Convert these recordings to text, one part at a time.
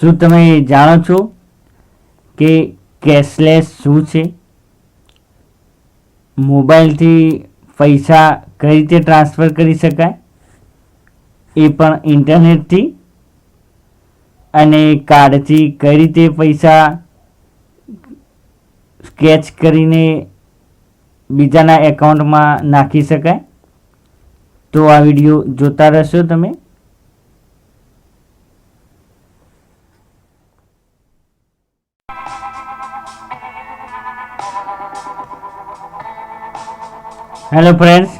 શું તમે જાણો છો કે કેશલેસ શું છે? મોબાઈલથી પૈસા કઈ રીતે ટ્રાન્સફર કરી શકાય? એ પણ ઇન્ટરનેટથી. અને કાર્ડથી કઈ રીતે પૈસા સ્કેચ કરીને બીજાના એકાઉન્ટમાં નાખી શકાય? તો આ વીડિયો જોતા રહેશો તમે. હેલો ફ્રેન્ડ્સ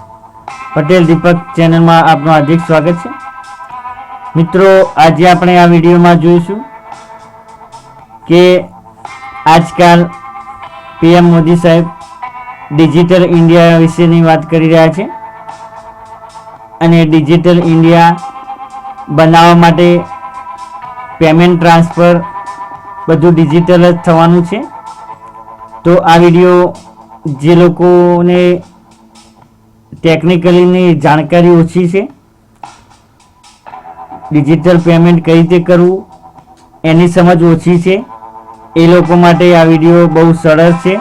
પટેલ દીપક ચેનલમાં આપનું હાર્દિક સ્વાગત છે. મિત્રો, આજે આપણે આ વિડીયોમાં જોઈશું કે આજકાલ પીએમ મોદી સાહેબ ડિજિટલ ઇન્ડિયા વિશેની વાત કરી રહ્યા છે અને ડિજિટલ ઇન્ડિયા બનાવવા માટે પેમેન્ટ ટ્રાન્સફર બધું ડિજિટલ જ થવાનું છે. તો આ વીડિયો જે લોકોને ટેકનિકલીની જાણકારી ઓછી છે ડિજિટલ પેમેન્ટ કઈ રીતે કરવું, એની સમજ ઓછી છે. એ લોકો માટે આ વીડિયો બહુ સરળ છે.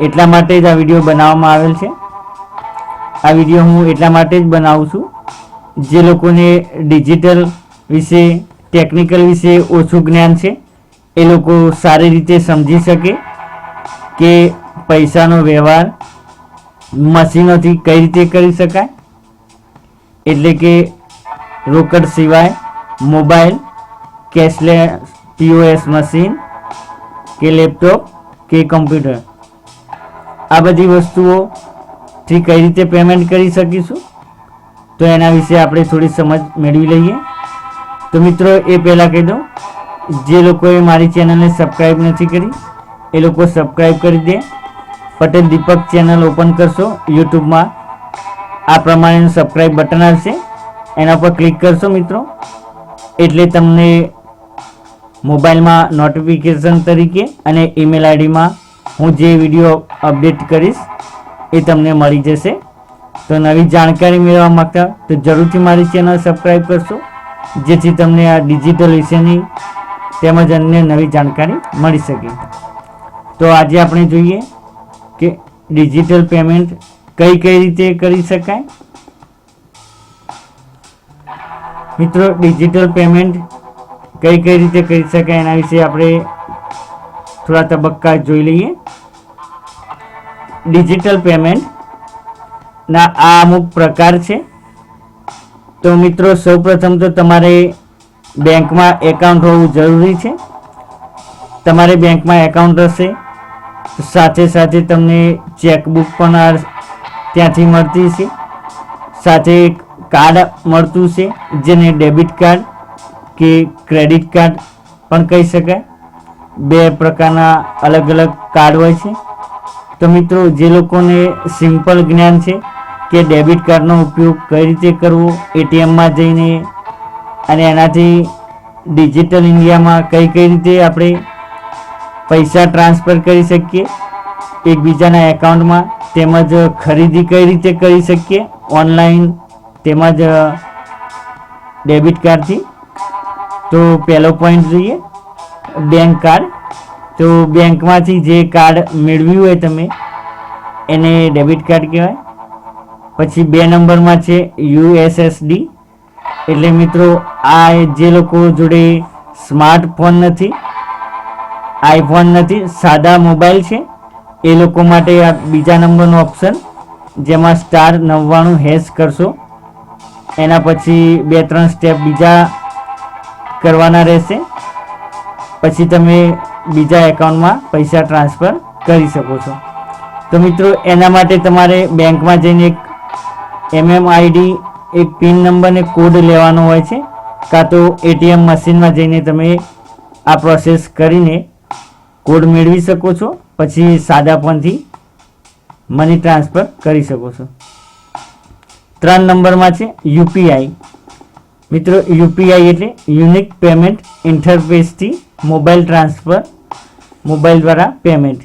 એટલા માટે જ આ વીડિયો બનાવવામાં આવેલ છે. આ વીડિયો હું એટલા માટે જ બનાવું છું, જે લોકોને ડિજિટલ વિશે ટેકનિકલ વિશે ઓછું જ્ઞાન છે. એ લોકો સારી રીતે સમજી શકે કે પૈસાનો વ્યવહાર મશીનોથી કઈ રીતે કરી શકાય. એટલે કે રોકડ સિવાય મોબાઈલ, કેશલેસ, પીઓએસ મશીન કે લેપટોપ કે કમ્પ્યુટર. આ બધી વસ્તુઓથી કઈ રીતે પેમેન્ટ કરી શકીશું? તો એના વિશે આપણે થોડી સમજ મેળવી લઈએ. તો મિત્રો, એ પહેલાં કહી દઉં, જે લોકોએ મારી ચેનલને સબસ્ક્રાઈબ નથી કરી, એ લોકો સબસ્ક્રાઈબ કરી દે. પટેલ દીપક ચેનલ ઓપન કરશો, યુટ્યુબમાં. આ પ્રમાણેનું સબસ્ક્રાઈબ બટન આવશે. એના પર ક્લિક કરશો મિત્રો. એટલે તમને મોબાઈલમાં નોટિફિકેશન તરીકે અને ઈમેલ આઈડીમાં હું જે વીડિયો અપડેટ કરીશ, એ તમને મળી જશે. તો નવી જાણકારી મેળવવા માગતા તો જરૂરથી મારી ચેનલ સબસ્ક્રાઈબ કરશો. જેથી તમને આ ડિજિટલ વિશેની તેમજ અન્ય નવી જાણકારી મળી શકે. તો આજે આપણે જોઈએ કે ડિજિટલ પેમેન્ટ કઈ કઈ રીતે કરી શકાય? મિત્રો ડિજિટલ પેમેન્ટ કઈ કઈ રીતે કરી શકાય એના વિશે આપણે થોડા તબક્કા જોઈ લઈએ. ડિજિટલ પેમેન્ટ ના આ અમુક પ્રકાર છે. તો મિત્રો, સૌપ્રથમ તો તમારે બેંકમાં એકાઉન્ટ હોવું જરૂરી છે. તમારે બેંકમાં એકાઉન્ટ હશે સાથે સાથે તમને ચેકબુક પણ ત્યાંથી મળતી છે. સાથે કાર્ડ મળતું છે, જેને ડેબિટ કાર્ડ કે ક્રેડિટ કાર્ડ પણ કહી શકાય. બે પ્રકારના અલગ અલગ કાર્ડ હોય છે. તો મિત્રો, જે લોકોને સિમ્પલ જ્ઞાન છે કે ડેબિટ કાર્ડનો ઉપયોગ કઈ રીતે કરવો એટીએમમાં જઈને અને એનાથી ડિજિટલ ઇન્ડિયામાં કઈ કઈ રીતે આપણે પૈસા ટ્રાન્સફર કરી શકીએ, એકબીજાના એકાઉન્ટમાં તેમજ ખરીદી કઈ રીતે કરી શકીએ, ઓનલાઈન તેમજ ડેબિટ કાર્ડથી. તો પહેલો પોઈન્ટ જોઈએ, બેંક કાર્ડ. તો બેંકમાંથી જે કાર્ડ મેળવ્યું હોય તમે, એને ડેબિટ કાર્ડ કહેવાય. પછી બે નંબરમાં છે યુએસએસડી. એટલે મિત્રો, આ જે લોકો જોડે સ્માર્ટફોન નથી, આઈફોન નથી, સાદા મોબાઈલ છે, એ લોકો માટે આ બીજા નંબરનો ઓપ્શન, જેમાં સ્ટાર નવ્વાણું હેશ કરશો. એના પછી બે ત્રણ સ્ટેપ બીજા કરવાના રહેશે. પછી તમે બીજા એકાઉન્ટમાં પૈસા ટ્રાન્સફર કરી શકો છો. તો મિત્રો, એના માટે તમારે બેંકમાં જઈને એક એમએમઆઈડી એક પિન નંબરને કોડ લેવાનો હોય છે. કાં તો એટીએમ મશીનમાં જઈને તમે આ પ્રોસેસ કરીને કોડ મેળવી શકો છો. પછી સાદા ફોનથી મની ટ્રાન્સફર કરી શકો છો. ત્રણ નંબરમાં છે યુપીઆઈ મિત્રો યુપીઆઈ એટલે યુનિક પેમેન્ટ ઇન્ટરફેસથી મોબાઈલ ટ્રાન્સફર, મોબાઈલ દ્વારા પેમેન્ટ.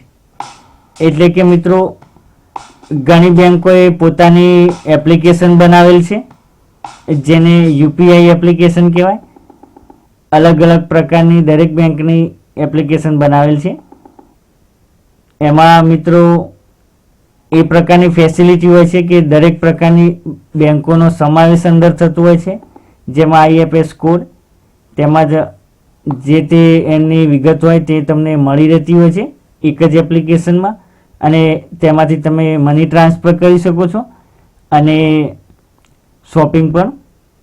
એટલે કે મિત્રો ઘણી બેંકોએ પોતાની એપ્લિકેશન બનાવેલ છે, જેને યુપીઆઈ એપ્લિકેશન કહેવાય. અલગ અલગ પ્રકારની દરેક બેંકની એપ્લિકેશન બનાવેલ છે. એમાં મિત્રો એ પ્રકારની ફેસિલિટી હોય છે કે દરેક પ્રકારની બેંકોનો સમાવેશ અંદર થતો હોય છે. જેમાં આઈએફએસ કોડ તેમજ જે તે એની વિગત હોય તે તમને મળી રહેતી હોય છે એક જ એપ્લિકેશનમાં અને તેમાંથી તમે મની ટ્રાન્સફર કરી શકો છો અને શોપિંગ પણ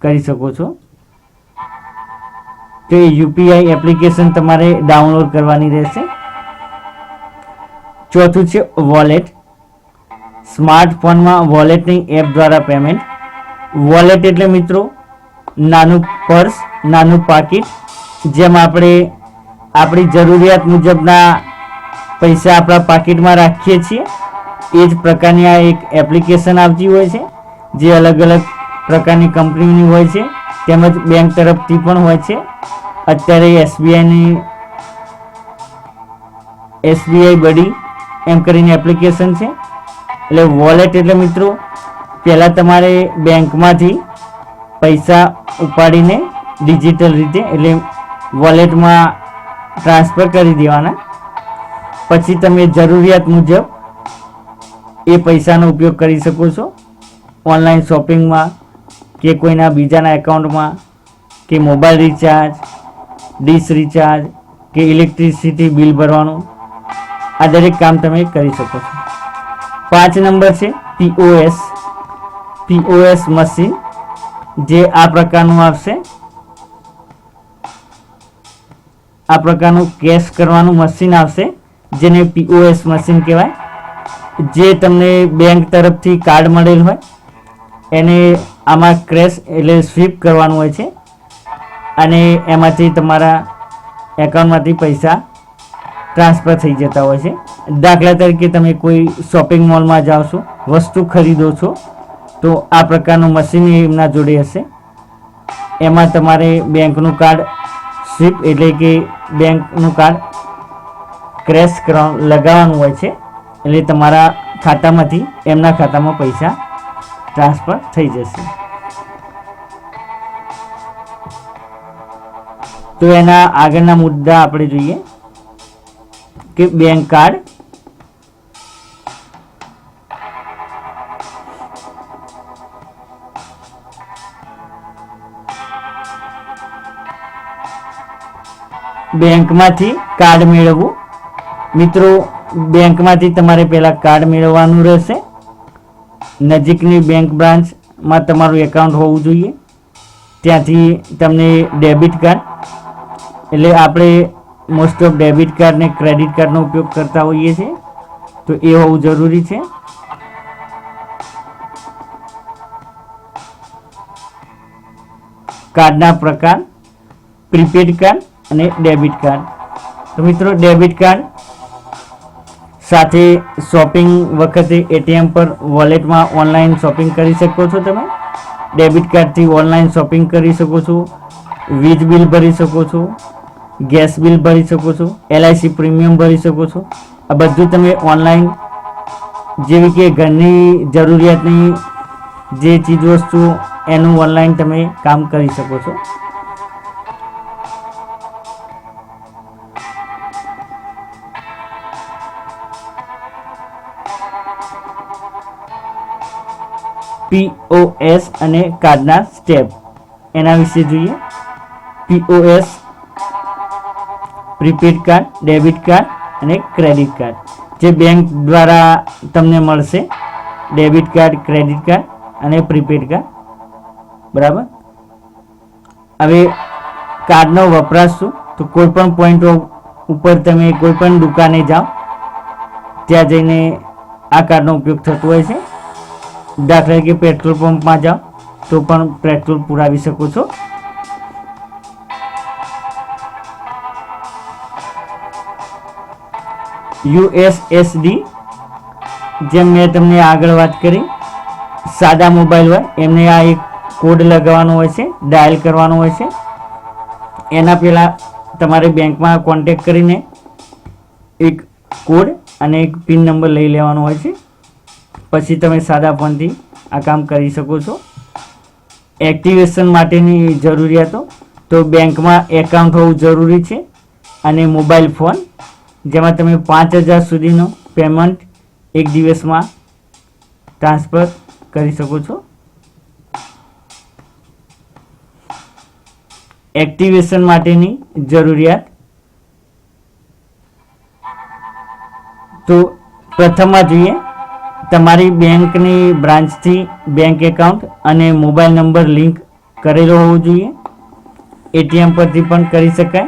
કરી શકો છો. તો એ યુપીઆઈ એપ્લિકેશન તમારે ડાઉનલોડ કરવાની રહેશે. ચોથું છે વોલેટ સ્માર્ટફોનમાં વોલેટની એપ દ્વારા પેમેન્ટ વોલેટ એટલે મિત્રો નાનું પર્સ નાનું પાકીટ જેમ આપણે, આપણી જરૂરિયાત મુજબના પૈસા આપણા પાકીટમાં રાખીએ છીએ. એ જ પ્રકારની આ એક એપ્લિકેશન આવતી હોય છે, જે અલગ અલગ પ્રકારની કંપનીની હોય છે, તેમજ બેંક તરફથી પણ હોય છે. અત્યારે એસબીઆઈની, એસબીઆઈ બડી એમ કરીને એપ્લિકેશન છે. એટલે વોલેટ એટલે મિત્રો, પહેલાં તમારે બેંકમાંથી પૈસા ઉપાડીને ડિજિટલ રીતે એટલે વોલેટમાં ટ્રાન્સફર કરી દેવાના. પછી તમે જરૂરિયાત મુજબ એ પૈસાનો ઉપયોગ કરી શકો છો. ઓનલાઈન શોપિંગમાં કે કોઈના બીજાના એકાઉન્ટમાં કે મોબાઈલ રિચાર્જ ડીશ રિચાર્જ કે ઇલેક્ટ્રિસિટી બિલ ભરવાનું. આ દરેક કામ તમે કરી શકો છો. પાંચ નંબર છે પીઓએસ પીઓએસ મશીન જે આ પ્રકારનું આવશે. આ પ્રકારનું કેશ કરવાનું મશીન આવશે. જેને પીઓએસ મશીન કહેવાય, જે તમને બેંક તરફથી કાર્ડ મળેલ હોય, એને આમાં ક્રેશ એટલે સ્વીપ કરવાનું હોય છે, અને એમાંથી તમારા એકાઉન્ટમાંથી પૈસા ટ્રાન્સફર થઈ જતા હોય છે. દાખલા તરીકે તમે કોઈ શોપિંગ મોલમાં જાઓ છો, વસ્તુ ખરીદો છો, તો આ પ્રકારનું મશીન એમના જોડે હશે. એમાં તમારે બેંકનું કાર્ડ સ્વીપ એટલે કે બેંકનું કાર્ડ ક્રેશ લગાવવાનું હોય છે, એટલે તમારા ખાતામાંથી, એમના ખાતામાં પૈસા ટ્રાન્સફર થઈ જશે. તો એના આગળના મુદ્દા આપણે જોઈએ, કે બેંક કાર્ડ બેંકમાંથી કાર્ડ મેળવવું મિત્રો, બેંકમાંથી તમારે પહેલાં કાર્ડ મેળવવાનું રહેશે. નજીકની બેંક બ્રાન્ચમાં તમારું એકાઉન્ટ હોવું જોઈએ. ત્યાંથી તમને ડેબિટ કાર્ડ, એટલે આપણે મોસ્ટ ઓફ ડેબિટ કાર્ડ ને ક્રેડિટ કાર્ડનો ઉપયોગ કરતા હોઈએ છીએ. તો એ હોવું જરૂરી છે. કાર્ડના પ્રકાર, પ્રીપેડ કાર્ડ અને ડેબિટ કાર્ડ. તો મિત્રો, ડેબિટ કાર્ડ સાથે શોપિંગ વખતે એટીએમ પર વોલેટમાં ઓનલાઈન શોપિંગ કરી શકો છો તમે. ડેબિટ કાર્ડથી ઓનલાઈન શોપિંગ કરી શકો છો. વીજ બિલ ભરી શકો છો. ગેસ બિલ ભરી શકો છો. એલઆઈસી પ્રીમિયમ ભરી શકો છો. આ બધું તમે ઓનલાઈન જેવી કે ઘરની જરૂરિયાતની જે ચીજવસ્તુઓ એનું ઓનલાઈન તમે કામ કરી શકો છો. પીઓએસ અને કાર્ડના સ્ટેપ. એના વિશે જોઈએ. POS prepaid card, debit card અને ક્રેડિટ કાર્ડ. જે બેંક દ્વારા તમને મળશે. ડેબિટ કાર્ડ, ક્રેડિટ કાર્ડ અને પ્રીપેડ કાર્ડ. બરાબર? હવે કાર્ડનો વપરાશ શું? તો કોઈ પણ પોઈન્ટ ઉપર તમે કોઈ પણ દુકાને જાઓ, ત્યાં જઈને આ કાર્ડનો ઉપયોગ થતો હોય છે. દાખલા તરીકે પેટ્રોલ પંપમાં જાઓ, તો પણ પેટ્રોલ પુરાવી શકો છો. યુએસએસડી જેમ મેં તમને આગળ વાત કરી, સાદા મોબાઈલ હોય, એમને આ એક કોડ લગાવવાનો હોય છે, ડાયલ કરવાનો હોય છે. એના પહેલાં તમારે બેંકમાં કોન્ટેક કરીને એક કોડ અને એક પિન નંબર લઈ લેવાનો હોય છે. પછી તમે સાદા ફોનથી આ કામ કરી શકો છો. એક્ટિવેશન માટેની જરૂરિયાતો. તો બેંકમાં એકાઉન્ટ હોવું જરૂરી છે અને મોબાઈલ ફોન જેમાં તમે પાંચ હજાર સુધીનું પેમેન્ટ એક દિવસમાં ટ્રાન્સફર કરી શકો છો. એક્ટિવેશન માટેની જરૂરિયાત. તો પ્રથમમાં જોઈએ તમારી બેંકની બ્રાન્ચથી બેંક એકાઉન્ટ અને મોબાઈલ નંબર લિંક કરેલો હોવો જોઈએ. એટીએમ પરથી પણ કરી શકાય.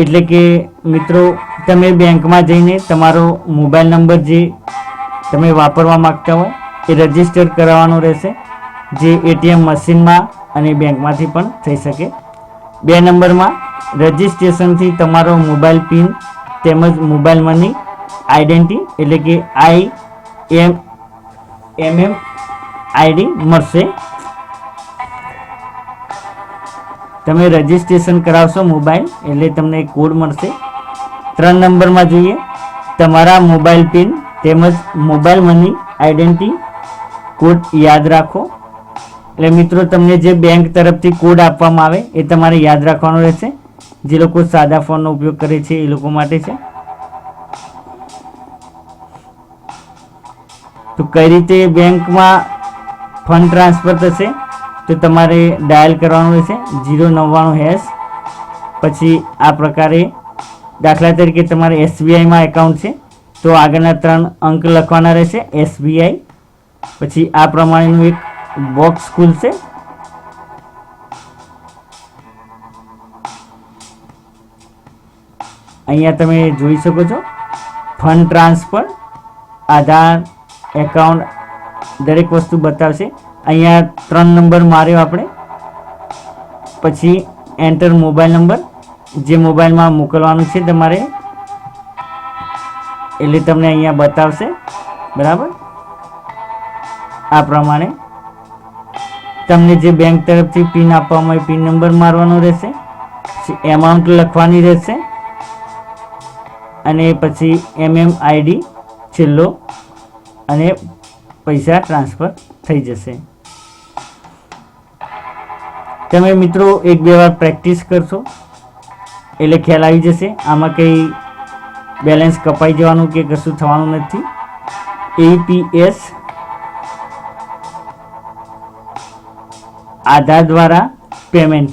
એટલે કે મિત્રો, તમે બેંકમાં જઈને તમારો મોબાઈલ નંબર જે તમે વાપરવા માંગતા હોય એ રજિસ્ટર કરાવવાનો રહેશે, જે એટીએમ મશીનમાં અને બેંકમાંથી પણ થઈ શકે. બે નંબરમાં રજિસ્ટ્રેશનથી તમારો મોબાઈલ પિન તેમજ મોબાઈલ મની આઈડેન્ટી એટલે કે આઈ એમ એમ એમ આઈડી મળશે. તમે રજિસ્ટ્રેશન કરાવશો મોબાઈલ એટલે તમને કોડ મળશે. ત્રણ નંબરમાં જોઈએ, તમારા મોબાઈલ પિન તેમજ મોબાઈલ મની આઈડેન્ટી કોડ યાદ રાખો. એટલે મિત્રો, તમને જે બેંક તરફથી કોડ આપવામાં આવે એ તમારે યાદ રાખવાનો રહેશે. જે લોકો સાદા ફોનનો ઉપયોગ કરે છે એ લોકો માટે છે. તો કઈ રીતે બેંકમાં ફંડ ટ્રાન્સફર થશે? તો તમારે ડાયલ કરવાનું રહેશે, જીરો નવ્વાણું હેશ. પછી આ પ્રકારે દાખલા તરીકે તમારે એસબીઆઈમાં એકાઉન્ટ છે, તો આગળના ત્રણ અંક લખવાના રહેશે, એસબીઆઈ. પછી આ પ્રમાણેનું એક બોક્સ ખુલશે. અહીંયા તમે જોઈ શકો છો, ફંડ ટ્રાન્સફર, આધાર એકાઉન્ટ દરેક વસ્તુ બતાવશે. અહીંયા ત્રણ નંબર માર્યો આપણે. પછી એન્ટર મોબાઈલ નંબર જે મોબાઈલમાં મોકલવાનું છે તમારે. એટલે તમને અહીંયા બતાવશે. બરાબર? આ પ્રમાણે. તમને જે બેંક તરફથી પિન આપવામાં આવે, પિન નંબર મારવાનો રહેશે. એમાઉન્ટ લખવાની રહેશે. અને પછી એમએમ આઈડી છેલ્લો અને પૈસા ટ્રાન્સફર થઈ જશે. તમે મિત્રો એક બે વાર પ્રેક્ટિસ કરશો. એટલે ખ્યાલ આવી જશે આમાં કંઈ બેલેન્સ કપાઈ જવાનું કે કશું થવાનું નથી. એપીએસ આધાર દ્વારા પેમેન્ટ.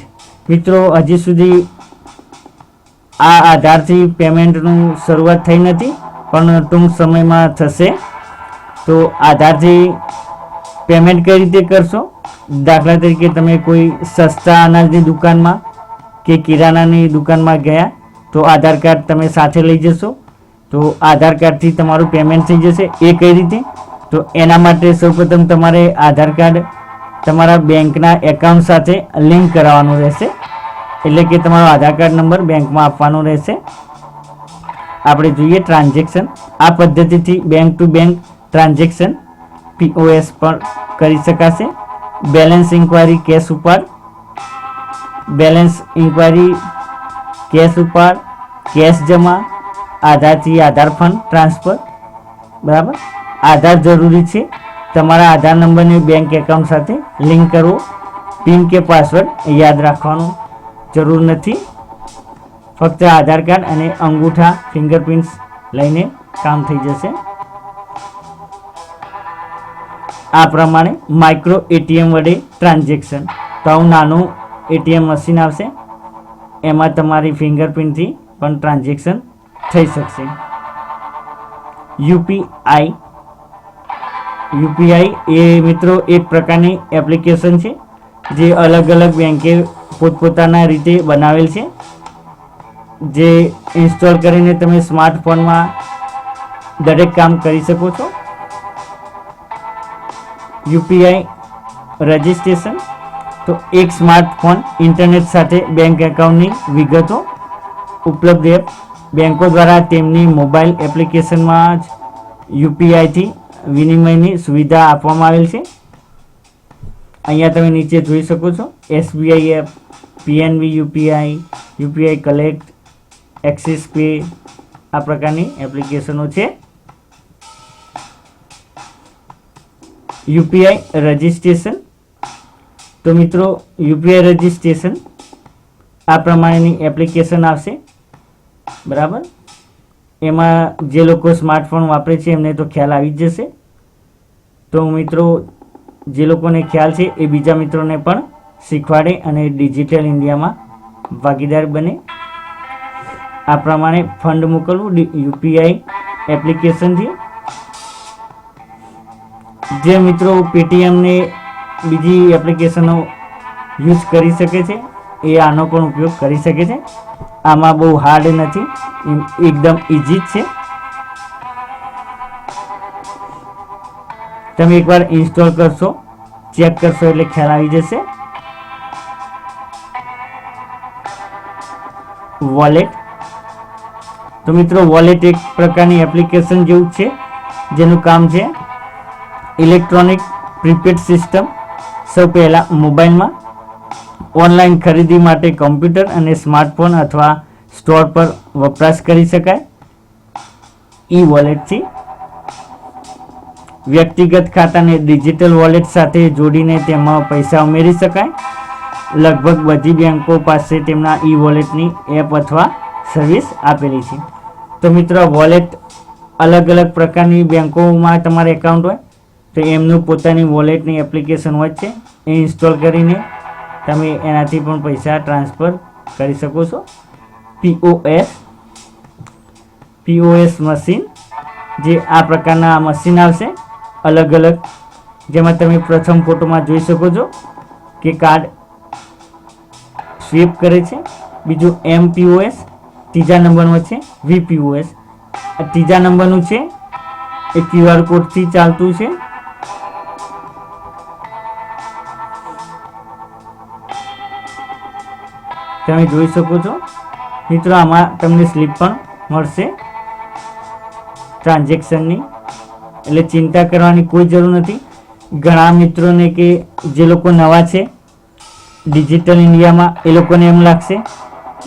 મિત્રો, હજી સુધી આ આધારથી પેમેન્ટનું શરૂઆત થઈ નથી, પણ ટૂંક સમયમાં થશે. તો આધારથી પેમેન્ટ કઈ રીતે કરશો? દાખલા તરીકે તમે કોઈ સસ્તા અનાજની દુકાનમાં કે કિરાણાની દુકાનમાં ગયા, તો આધાર કાર્ડ તમે સાથે લઈ જશો. તો આધાર કાર્ડથી તમારું પેમેન્ટ થઈ જશે એ કઈ રીતે? તો એના માટે સૌપ્રથમ તમારે આધાર કાર્ડ તમારા બેંકના એકાઉન્ટ સાથે લિંક કરાવવાનું રહેશે. એટલે કે તમારો આધાર કાર્ડ નંબર બેંકમાં આપવાનો રહેશે. આપણે જોઈએ ટ્રાન્ઝેક્શન આ પદ્ધતિથી bank to bank transaction POS પર કરી શકાશે. બેલેન્સ ઇન્ક્વાયરી કેશ ઉપર. બેલેન્સ ઇન્ક્વાયરી કેશ ઉપર કેશ જમા, આધારથી આધાર ફંડ ટ્રાન્સફર બરાબર? આધાર જરૂરી છે. તમારા આધાર નંબરને બેંક એકાઉન્ટ સાથે લિંક કરવો. પિન કે પાસવર્ડ યાદ રાખવાનું જરૂર નથી. ફક્ત આધાર કાર્ડ અને અંગૂઠા ફિંગરપ્રિન્ટ્સ લઈને કામ થઈ જશે. આ પ્રમાણે માઇક્રો એટીએમ વડે ટ્રાન્ઝેક્શન તો આવું નાનું એટીએમ મશીન આવશે. એમાં તમારી ફિંગરપ્રિન્ટથી પણ ટ્રાન્ઝેક્શન થઈ શકશે. યુપીઆઈ. યુપીઆઈ એ મિત્રો એક પ્રકારની એપ્લિકેશન છે, જે અલગ અલગ બેંકે પોતપોતાના રીતે બનાવેલ છે. જે ઇન્સ્ટોલ કરીને તમે સ્માર્ટફોનમાં દરેક કામ કરી શકો છો. UPI registration. તો એક સ્માર્ટફોન ઇન્ટરનેટ સાથે બેંક એકાઉન્ટની વિગતો ઉપલબ્ધ એપ બેંકો દ્વારા તેમની મોબાઈલ એપ્લિકેશનમાં જ યુપીઆઈથી વિનિમયની સુવિધા આપવામાં આવેલ છે. અહીંયા તમે નીચે જોઈ શકો છો. SBI app, PNB UPI UPI collect, Axis pay આ પ્રકારની એપ્લિકેશનો છે. UPI registration. તો મિત્રો, યુપીઆઈ રજિસ્ટ્રેશન આ પ્રમાણેની એપ્લિકેશન આવશે. બરાબર? એમાં જે લોકો સ્માર્ટફોન વાપરે છે, એમને તો ખ્યાલ આવી જ જશે. તો મિત્રો, જે લોકોને ખ્યાલ છે, એ બીજા મિત્રોને પણ શીખવાડે અને ડિજિટલ ઇન્ડિયામાં ભાગીદાર બને. આ પ્રમાણે ફંડ મોકલવું, યુપીઆઈ એપ્લિકેશનથી જે મિત્રો પેટીએમને બીજી એપ્લિકેશનો યુઝ કરી શકે છે, એ આનો પણ ઉપયોગ કરી શકે છે. આમાં બહુ હાર્ડ નથી એકદમ ઇઝી જ છે. તમે એકવાર ઇન્સ્ટોલ કરશો ચેક કરશો એટલે ખ્યાલ આવી જશે. વોલેટ તો મિત્રો વોલેટ એક પ્રકારની એપ્લિકેશન જેવું છે, જેનું કામ છે ઇલેક્ટ્રોનિક પ્રીપેડ સિસ્ટમ સૌ પહેલાં મોબાઈલમાં, ઓનલાઈન ખરીદી માટે કમ્પ્યુટર અને સ્માર્ટફોન અથવા સ્ટોર પર વપરાશ કરી શકાય. ઈ વોલેટથી વ્યક્તિગત ખાતાને ડિજિટલ વોલેટ સાથે જોડીને તેમાં પૈસા ઉમેરી શકાય. લગભગ બધી બેંકો પાસે તેમના ઈ વોલેટની એપ અથવા સર્વિસ આપેલી છે. તો મિત્રો, વોલેટ અલગ અલગ પ્રકારની બેંકોમાં તમારે એકાઉન્ટ હોય. તો એમનું પોતાની વોલેટની એપ્લિકેશન હોય છે, એ ઇન્સ્ટોલ કરીને તમે એનાથી પણ પૈસા ટ્રાન્સફર કરી શકો છો. પીઓએસ પીઓએસ મશીન જે આ પ્રકારના મશીન આવશે, અલગ અલગ, જેમાં તમે પ્રથમ ફોટોમાં જોઈ શકો છો કે કાર્ડ સ્વીપ કરે છે, બીજું એમ પીઓએસ ત્રીજા નંબરનું છે વીપીઓએસ આ ત્રીજા નંબરનું છે, એ ક્યુઆર કોડથી ચાલતું છે. તમે જોઈ શકો છો. મિત્રો, આમાં તમને સ્લીપ પણ મળશે. ટ્રાન્ઝેક્શનની એટલે ચિંતા કરવાની કોઈ જરૂર નથી. ઘણા મિત્રોને કે જે લોકો નવા છે ડિજિટલ ઇન્ડિયામાં એ લોકોને એમ લાગશે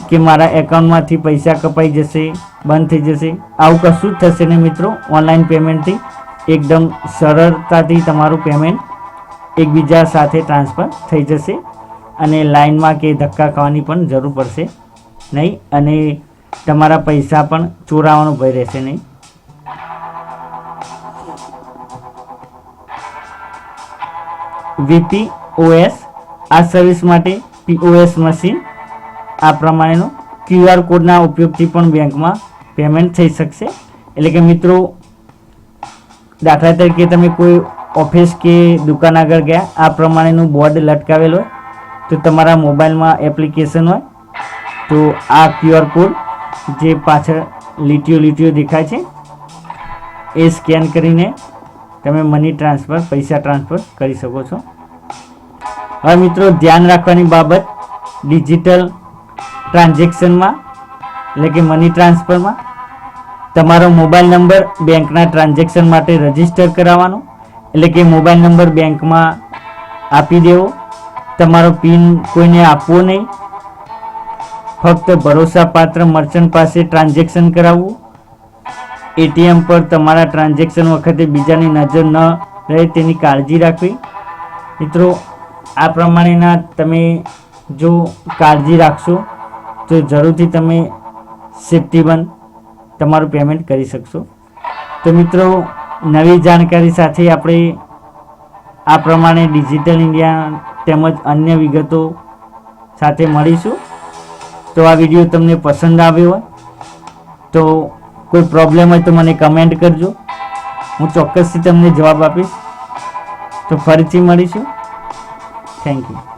કે મારા એકાઉન્ટમાંથી પૈસા કપાઈ જશે, બંધ થઈ જશે. આવું કશું જ થશે ને મિત્રો. ઓનલાઈન પેમેન્ટથી એકદમ સરળતાથી તમારું પેમેન્ટ એકબીજા સાથે ટ્રાન્સફર થઈ જશે. અને લાઇનમાં કે ધક્કા ખાવાની પણ જરૂર પડશે નહીં અને તમારા પૈસા પણ ચોરાવાનો ભય રહેશે નહીં. વીપીઓએસ આ સર્વિસ માટે પીઓએસ મશીન, આ પ્રમાણેનો ક્યુઆર કોડના ઉપયોગથી પણ બેંકમાં પેમેન્ટ થઈ શકશે. એટલે કે મિત્રો, દાખલા તરીકે તમે કોઈ ઓફિસ કે દુકાન આગળ ગયા, આ પ્રમાણેનું બોર્ડ લટકાવેલું હોય તો તમારા મોબાઈલમાં એપ્લિકેશન હોય, તો આ ક્યુઆર કોડ જે પાછળ લીટીઓ લીટીઓ દેખાય છે, એ સ્કેન કરીને તમે મની ટ્રાન્સફર, પૈસા ટ્રાન્સફર કરી શકો છો. હવે મિત્રો, ધ્યાન રાખવાની બાબત, ડિજિટલ ટ્રાન્ઝેક્શનમાં, એટલે કે મની ટ્રાન્સફરમાં, તમારો મોબાઈલ નંબર બેંકના ટ્રાન્ઝેક્શન માટે રજિસ્ટર કરાવવાનો, એટલે કે મોબાઈલ નંબર બેંકમાં આપી દેવો. તમારો પિન કોઈને આપવો નહીં. ફક્ત ભરોસાપાત્ર મર્ચન્ટ પાસે ટ્રાન્ઝેક્શન કરાવવું. એટીએમ પર તમારા ટ્રાન્ઝેક્શન વખતે બીજાની નજર ન રહે તેની કાળજી રાખવી. મિત્રો, આ પ્રમાણેના તમે જો કાળજી રાખશો, તો જરૂરથી તમે સેફ્ટી બંધ તમારું પેમેન્ટ કરી શકશો. તો મિત્રો, નવી જાણકારી સાથે આપણે આ પ્રમાણે ડિજિટલ ઇન્ડિયા તેમજ અન્ય વિગતો સાથે મળીશું. તો આ વીડિયો તમને પસંદ આવ્યો હોય, તો કોઈ પ્રોબ્લેમ હોય તો મને કમેન્ટ કરજો. હું ચોક્કસથી તમને જવાબ આપીશ. તો ફરીથી મળીશું. Thank you